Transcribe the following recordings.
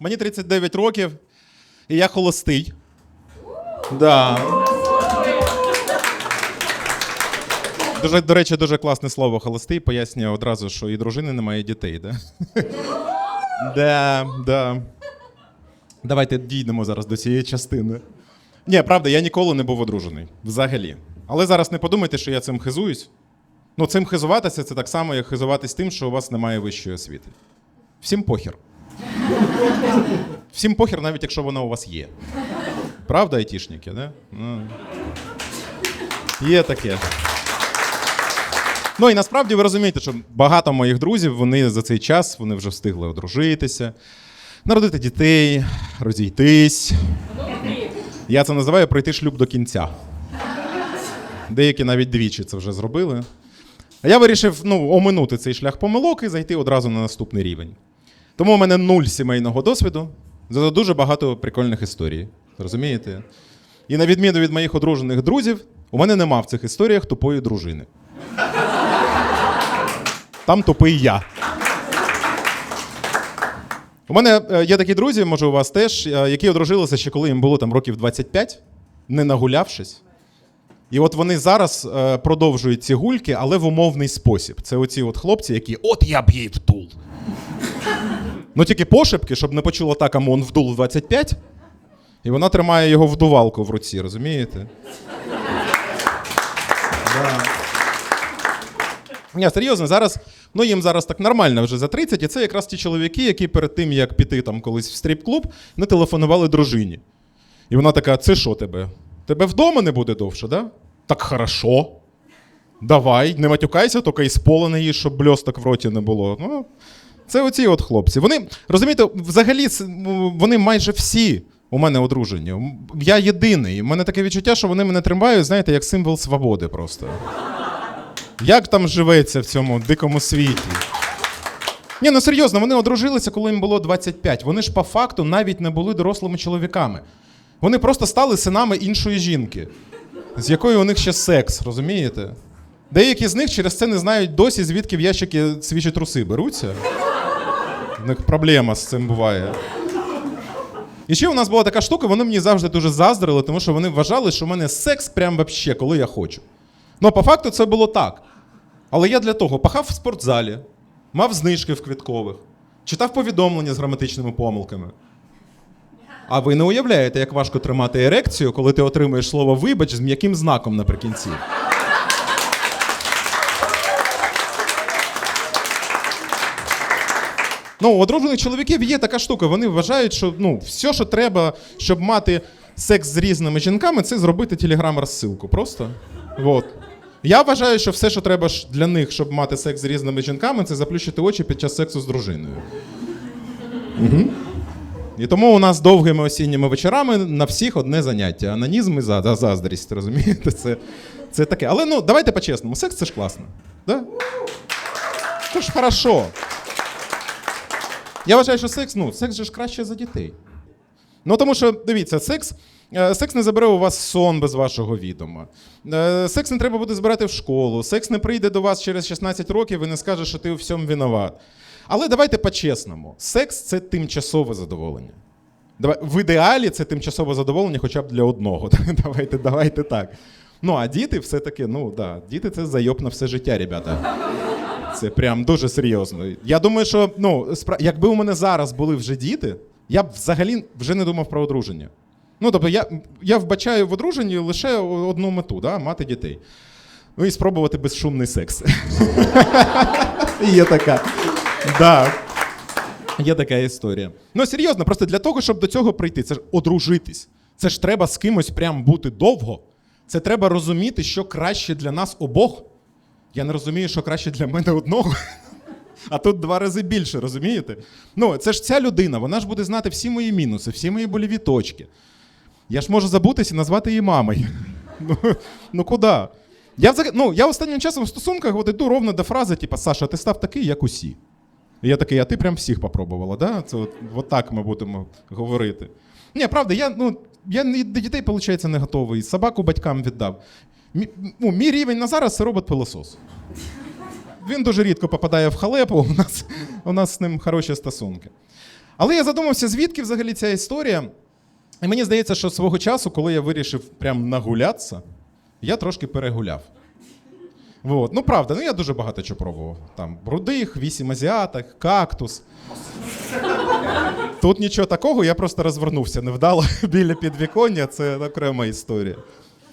Мені 39 років, і я холостий. Да. Дуже, до речі, дуже класне слово холостий. Пояснює одразу, що і дружини немає, і дітей, да? Да, да. Давайте дійдемо зараз до цієї частини. Ні, правда, я ніколи не був одружений. Взагалі. Але зараз не подумайте, що я цим хизуюсь. Ну, цим хизуватися це так само, як хизуватись тим, що у вас немає вищої освіти. Всім похер. Всім похер, навіть якщо вона у вас є. Правда, айтішники, да? Ну. Є таке. Ну і насправді ви розумієте, що багато моїх друзів вони за цей час вони вже встигли одружитися, народити дітей, розійтись. Я це називаю пройти шлюб до кінця. Деякі навіть двічі це вже зробили. А я вирішив ну, оминути цей шлях помилок і зайти одразу на наступний рівень. Тому у мене нуль сімейного досвіду, зато дуже багато прикольних історій. Розумієте? І на відміну від моїх одружених друзів, у мене нема в цих історіях тупої дружини. Там тупий я. У мене е, є такі друзі, може, у вас теж, е, які одружилися ще коли їм було там років 25, не нагулявшись. І от вони зараз е, продовжують ці гульки, але в умовний спосіб. Це оці от хлопці, які от я б їй втул. Ну тільки пошепки, щоб не почула так, Амон вдул 25, і вона тримає його вдувалку в руці, розумієте? Да. Ні, серйозно, зараз, ну їм зараз так нормально вже за 30, і це якраз ті чоловіки, які перед тим, як піти там колись в стріп-клуб, не телефонували дружині. І вона така: це що тебе? Тебе вдома не буде довше, да? Так хорошо. Давай, не матюкайся, тільки із пола не їж, щоб бльосток в роті не було. Ну, це оці от хлопці. Вони, розумієте, взагалі вони майже всі у мене одружені. Я єдиний. У мене таке відчуття, що вони мене тримають, знаєте, як символ свободи просто. Як там живеться в цьому дикому світі? Ні, ну серйозно, вони одружилися, коли їм було 25. Вони ж по факту навіть не були дорослими чоловіками. Вони просто стали синами іншої жінки, з якою у них ще секс, розумієте? Деякі з них через це не знають досі, звідки в ящики свіжі труси беруться. У них проблема з цим буває. І ще у нас була така штука, вони мені завжди дуже заздрили, тому що вони вважали, що в мене секс прям вообще, коли я хочу. Ну, по факту, це було так. Але я для того пахав в спортзалі, мав знижки в квіткових, читав повідомлення з граматичними помилками. А ви не уявляєте, як важко тримати ерекцію, коли ти отримуєш слово вибач з м'яким знаком наприкінці. Ну, у одружених чоловіків є така штука. Вони вважають, що ну, все, що треба, щоб мати секс з різними жінками, це зробити телеграм-розсилку. Просто. Вот. Я вважаю, що все, що треба для них, щоб мати секс з різними жінками, це заплющити очі під час сексу з дружиною. Угу. І тому у нас довгими осінніми вечорами на всіх одне заняття. Анонізм і за- за- заздрість, розумієте? Це, це таке. Але ну, давайте по-чесному, секс це ж класно. Да? Це ж хорошо. Я вважаю, що секс, ну, секс же ж краще за дітей. Ну, тому що, дивіться, секс. е, Секс не забере у вас сон без вашого відома. Е, Секс не треба буде збирати в школу. Секс не прийде до вас через 16 років і не скаже, що ти у всьому винуват. Але давайте по-чесному: секс це тимчасове задоволення. В ідеалі це тимчасове задоволення хоча б для одного. Давайте, давайте так. Ну, а діти все-таки, ну да, діти це зайоб на все життя, ребята. Це прям дуже серйозно. Я думаю, що ну, спра... якби у мене зараз були вже діти, я б взагалі вже не думав про одруження. Ну, тобто, я, я вбачаю в одруженні лише одну мету да? мати дітей. Ну і спробувати безшумний секс. Є така. Да. Є така історія. Ну, серйозно, просто для того, щоб до цього прийти, це ж одружитись. Це ж треба з кимось прям бути довго. Це треба розуміти, що краще для нас обох. Я не розумію, що краще для мене одного. А тут два рази більше, розумієте? Ну, це ж ця людина, вона ж буде знати всі мої мінуси, всі мої боліві точки. Я ж можу забутися і назвати її мамою. Ну, ну куди? Я, ну, я останнім часом в стосунках от йду ровно до фрази, типу, Саша, ти став такий, як усі. І я такий, а ти прям всіх попробувала, да? Це от, от так ми будемо говорити. Ні, правда, я, ну, я до дітей, виходить, не готовий. Собаку батькам віддав. Мі, ну, мій рівень на зараз це робот-пилосос. Він дуже рідко попадає в халепу, у нас, у нас з ним хороші стосунки. Але я задумався, звідки взагалі ця історія. І мені здається, що свого часу, коли я вирішив прям нагулятися, я трошки перегуляв. Вот. Ну, правда, ну я дуже багато чого пробував. Там брудих, вісім азіаток, кактус. Тут нічого такого, я просто розвернувся невдало біля підвіконня, це окрема історія.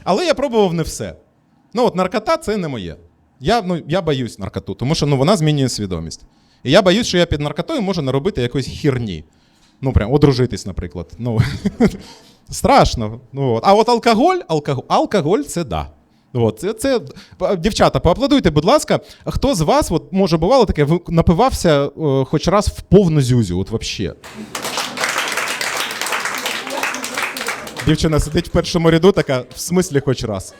Але я пробував не все. Ну, от наркота це не моє. Я, ну, я боюсь наркоту, тому що ну, вона змінює свідомість. І я боюсь, що я під наркотою можу наробити якоїсь хірні. Ну, прям одружитись, наприклад. Ну, страшно. Ну, от. А от алкоголь, алкоголь, алкоголь це да. От, це, це, дівчата, поаплодуйте, будь ласка. Хто з вас, от, може, бувало таке, напивався е, хоч раз в повну зюзю, от вообще? Дівчина сидить в першому ряду, така, в смислі хоч раз.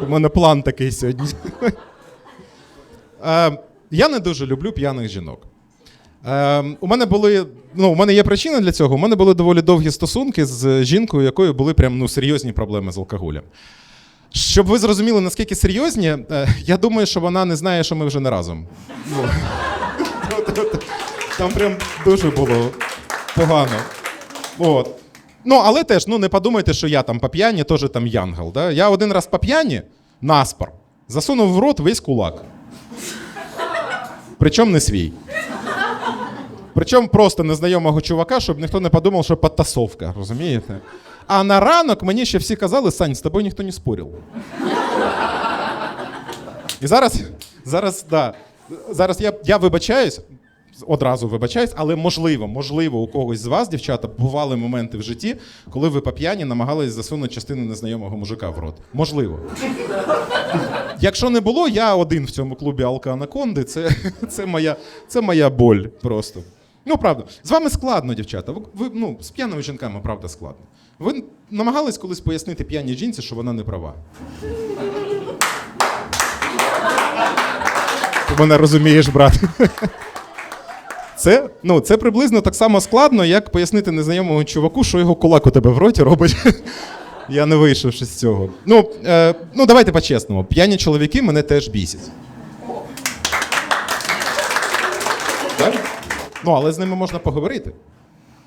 У мене план такий сьогодні. Е, я не дуже люблю п'яних жінок. Е, у мене були, ну, у мене є причина для цього. У мене були доволі довгі стосунки з жінкою, якою були прям ну, серйозні проблеми з алкоголем. Щоб ви зрозуміли, наскільки серйозні, е, я думаю, що вона не знає, що ми вже не разом. Ну, Там прям дуже було погано. От. Ну, але теж, ну не подумайте, що я там по п'яні, теж там янгол. Да? Я один раз по п'яні, наспор, засунув в рот весь кулак. Причому не свій. Причому просто незнайомого чувака, щоб ніхто не подумав, що підтасовка, розумієте? А на ранок мені ще всі казали, Сань, з тобою ніхто не спорив. І зараз, зараз, да, зараз я, я вибачаюсь, одразу вибачаюсь, але можливо, можливо, у когось з вас, дівчата, бували моменти в житті, коли ви по п'яні намагались засунути частину незнайомого мужика в рот. Можливо. Якщо не було, я один в цьому клубі Алка Анаконди, це, це, моя, це моя боль просто. Ну, правда, з вами складно, дівчата. Ви, ну, з п'яними жінками, правда, складно. Ви намагались колись пояснити п'яній жінці, що вона не права. Ти мене розумієш, брат. Це, ну, це приблизно так само складно, як пояснити незнайомому чуваку, що його кулак у тебе в роті робить. Я не вийшов з цього. Ну, е, ну давайте по-чесному. П'яні чоловіки мене теж бісять. Ну, але з ними можна поговорити.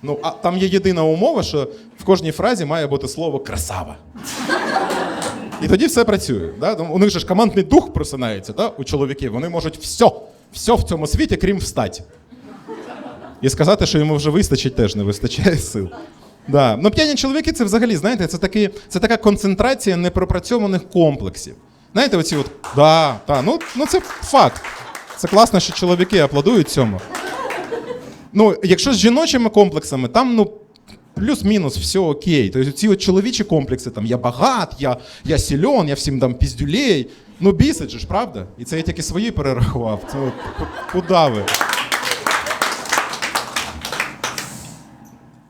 Ну, а там є єдина умова, що в кожній фразі має бути слово красава. І тоді все працює. Да? У них же ж командний дух просинається, да? у чоловіків. Вони можуть все, все в цьому світі, крім встати. І сказати, що йому вже вистачить, теж не вистачає сил. Да. Ну, п'яні чоловіки це взагалі, знаєте, це, такі, це така концентрація непропрацьованих комплексів. Знаєте, оці от, да, та, ну, ну це факт. Це класно, що чоловіки аплодують цьому. Ну, якщо з жіночими комплексами, там, ну, плюс-мінус, все окей. Тобто ці от чоловічі комплекси, там, я багат, я, я сильон, я всім дам піздюлей. Ну, бісить же ж, правда? І це я тільки свої перерахував. Це от, куди ви?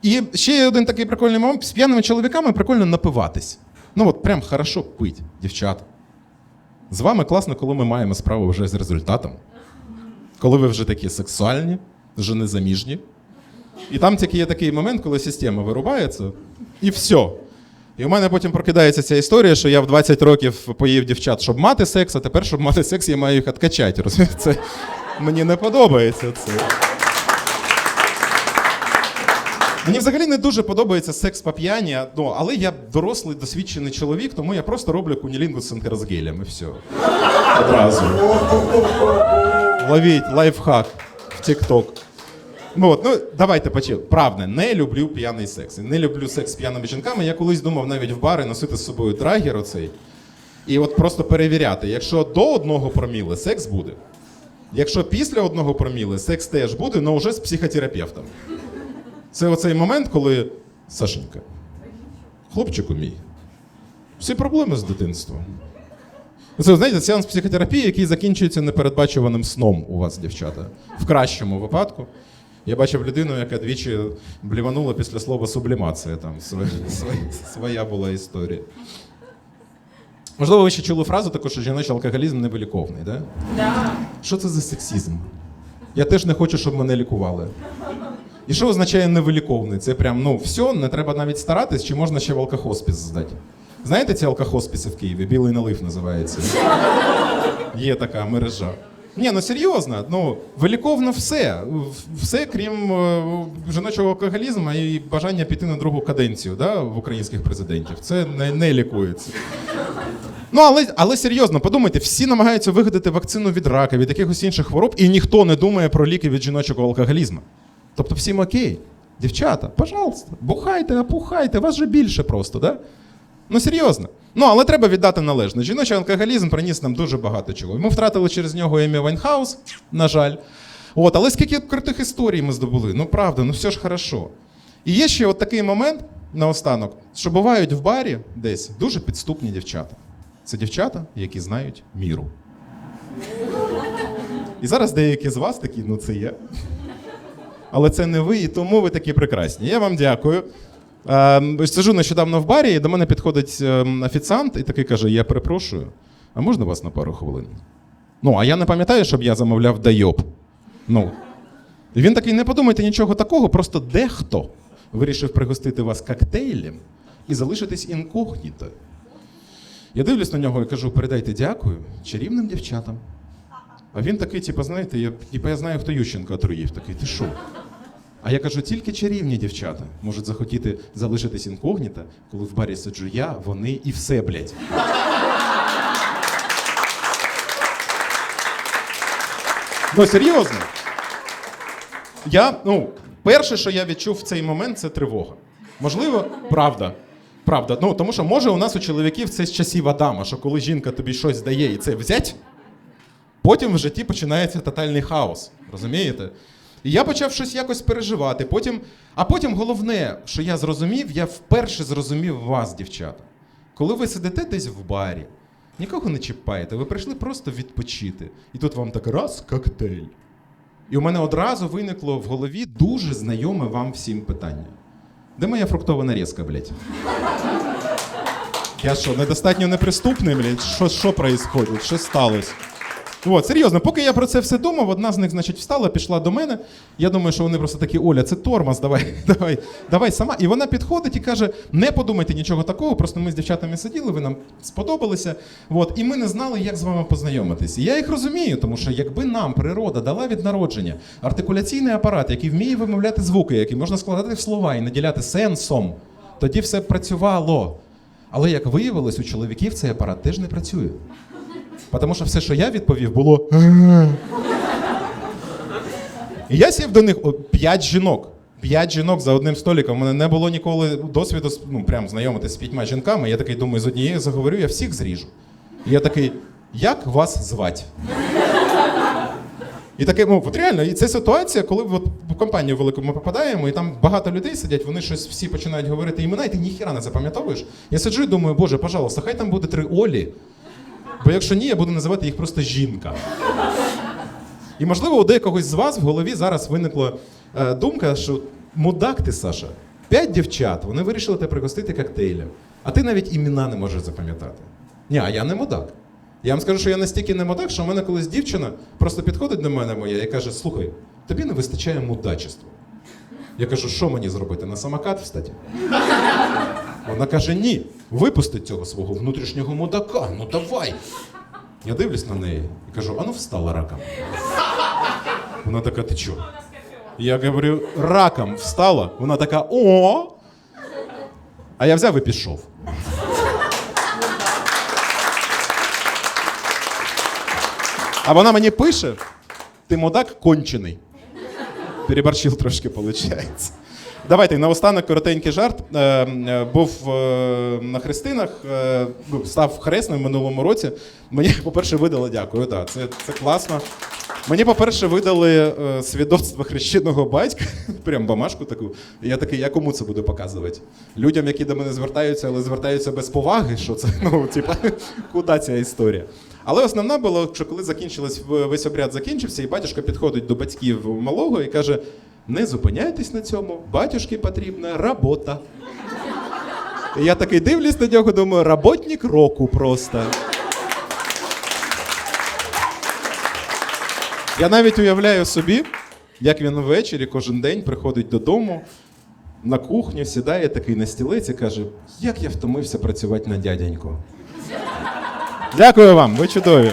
І ще один такий прикольний момент. З п'яними чоловіками прикольно напиватись. Ну от прям хорошо пить, дівчата. З вами класно, коли ми маємо справу вже з результатом. Коли ви вже такі сексуальні, вже незаміжні. І там тільки є такий момент, коли система вирубається, і все. І у мене потім прокидається ця історія, що я в 20 років поїв дівчат, щоб мати секс, а тепер, щоб мати секс, я маю їх откачати. Розумієте? Це мені не подобається це. Мені взагалі не дуже подобається секс по п'яні, ну, але я дорослий, досвідчений чоловік, тому я просто роблю кунілінгу з ентеросгелем і все. Одразу. Ловіть лайфхак в TikTok. Ну, от, ну, давайте почали. Правда, не люблю п'яний секс. Не люблю секс з п'яними жінками. Я колись думав навіть в бари носити з собою драгер оцей. І от просто перевіряти, якщо до одного проміли секс буде. Якщо після одного проміли секс теж буде, але вже з психотерапевтом. Це оцей момент, коли Сашенька, хлопчику мій, всі проблеми з дитинством. Це, знаєте, сеанс психотерапії, який закінчується непередбачуваним сном у вас, дівчата. В кращому випадку. Я бачив людину, яка двічі бліванула після слова сублімація. Там своя, була історія. Можливо, ви ще чули фразу таку, що жіночий алкоголізм невиліковний, да? Да. Що це за сексізм? Я теж не хочу, щоб мене лікували. І що означає невиліковний? Це прям, ну, все, не треба навіть старатись, чи можна ще в алкохоспіс здати. Знаєте ці алкохоспіси в Києві? Білий налив називається. Є така мережа. Ні, ну серйозно, ну виліковно все. Все, крім е, жіночого алкоголізму і бажання піти на другу каденцію да, в українських президентів. Це не, не лікується. Ну, але, але серйозно, подумайте, всі намагаються вигадати вакцину від рака, від якихось інших хвороб, і ніхто не думає про ліки від жіночого алкоголізму. Тобто всім окей. Дівчата, пожалуйста, бухайте, опухайте, вас же більше просто, да? Ну серйозно. Ну, але треба віддати належне. Жіночий алкоголізм приніс нам дуже багато чого. Ми втратили через нього Емі Вайнхаус, на жаль. От, але скільки крутих історій ми здобули. Ну правда, ну все ж хорошо. І є ще от такий момент наостанок, що бувають в барі десь дуже підступні дівчата. Це дівчата, які знають міру. І зараз деякі з вас такі, ну це є. Але це не ви, і тому ви такі прекрасні. Я вам дякую. Е, Сижу нещодавно в барі, і до мене підходить е, офіціант і такий каже: Я перепрошую, а можна вас на пару хвилин? Ну, а я не пам'ятаю, щоб я замовляв дайоб. Ну. І він такий, не подумайте нічого такого, просто дехто вирішив пригостити вас коктейлем і залишитись інкогніто. Я дивлюсь на нього і кажу: передайте дякую чарівним дівчатам. А він такий, типу, знаєте, я, типу, я знаю, хто Ющенка отруїв. Такий, ти що? А я кажу, тільки чарівні дівчата можуть захотіти залишитись інкогніто, коли в барі сиджу я, вони і все, блядь. Ну, серйозно. Я, ну, перше, що я відчув в цей момент, це тривога. Можливо, правда. Правда. Ну, тому що може у нас у чоловіків це з часів Адама, що коли жінка тобі щось дає і це взять, потім в житті починається тотальний хаос. Розумієте? І я почав щось якось переживати. Потім, а потім головне, що я зрозумів, я вперше зрозумів вас, дівчата. Коли ви сидите десь в барі, нікого не чіпаєте, ви прийшли просто відпочити. І тут вам так раз коктейль. І у мене одразу виникло в голові дуже знайоме вам всім питання. Де моя фруктова нарізка, блядь? Я що, недостатньо неприступний, блядь? Що, що происходить? Що сталося? От, серйозно, поки я про це все думав, одна з них, значить, встала, пішла до мене. Я думаю, що вони просто такі, Оля, це тормоз, давай, давай, давай сама. І вона підходить і каже: не подумайте нічого такого, просто ми з дівчатами сиділи, ви нам сподобалися. От, і ми не знали, як з вами познайомитись. І я їх розумію, тому що якби нам природа дала від народження артикуляційний апарат, який вміє вимовляти звуки, який можна складати в слова і наділяти сенсом, тоді все працювало. Але як виявилось, у чоловіків цей апарат теж не працює. Тому що все, що я відповів, було. І я сів до них о, п'ять жінок. П'ять жінок за одним столиком. У мене не було ніколи досвіду ну, прям знайомитися з п'ятьма жінками. Я такий думаю, з однією заговорю, я всіх зріжу. І я такий, як вас звать? І таке, ну, от реально, і це ситуація, коли от в компанію велику ми попадаємо, і там багато людей сидять, вони щось всі починають говорити імена, і ти ніхіра не запам'ятовуєш. Я сиджу і думаю, боже, пожалуйста, хай там буде три Олі. Бо якщо ні, я буду називати їх просто жінка. І можливо, у декогось з вас в голові зараз виникла е, думка, що мудак ти, Саша, п'ять дівчат, вони вирішили тебе пригостити коктейлем, а ти навіть імена не можеш запам'ятати. Ні, а я не мудак. Я вам скажу, що я настільки не мудак, що в мене колись дівчина просто підходить до мене моя і каже: слухай, тобі не вистачає мудачества. Я кажу, що мені зробити? На самокат встати? Вона каже: ні, випусти цього свого внутрішнього мудака. Ну давай. Я дивлюсь на неї і кажу: а ну встала раком. Вона така, ти чо? Я говорю, раком встала. Вона така, о. А я взяв і пішов. А вона мені пише: ти мудак кончений. Переборщив трошки, виходить. Давайте наостанок коротенький жарт. Е, е, був е, на хрестинах, ну, став хресним в минулому році. Мені, по-перше, видали, дякую, да, це, це класно. Мені, по-перше, видали свідоцтво хрещеного батька, прям бумажку таку. Я такий, я кому це буду показувати? Людям, які до мене звертаються, але звертаються без поваги, що це, ну, типа, куди ця історія? Але основна була, що коли закінчилось, весь обряд закінчився, і батюшка підходить до батьків малого і каже: не зупиняйтесь на цьому, батюшки потрібна робота. Я такий дивлюсь на нього, думаю, роботник року просто. Я навіть уявляю собі, як він ввечері кожен день приходить додому, на кухню, сідає такий на стілець каже: як я втомився працювати на дяденьку. Дякую вам, ви чудові.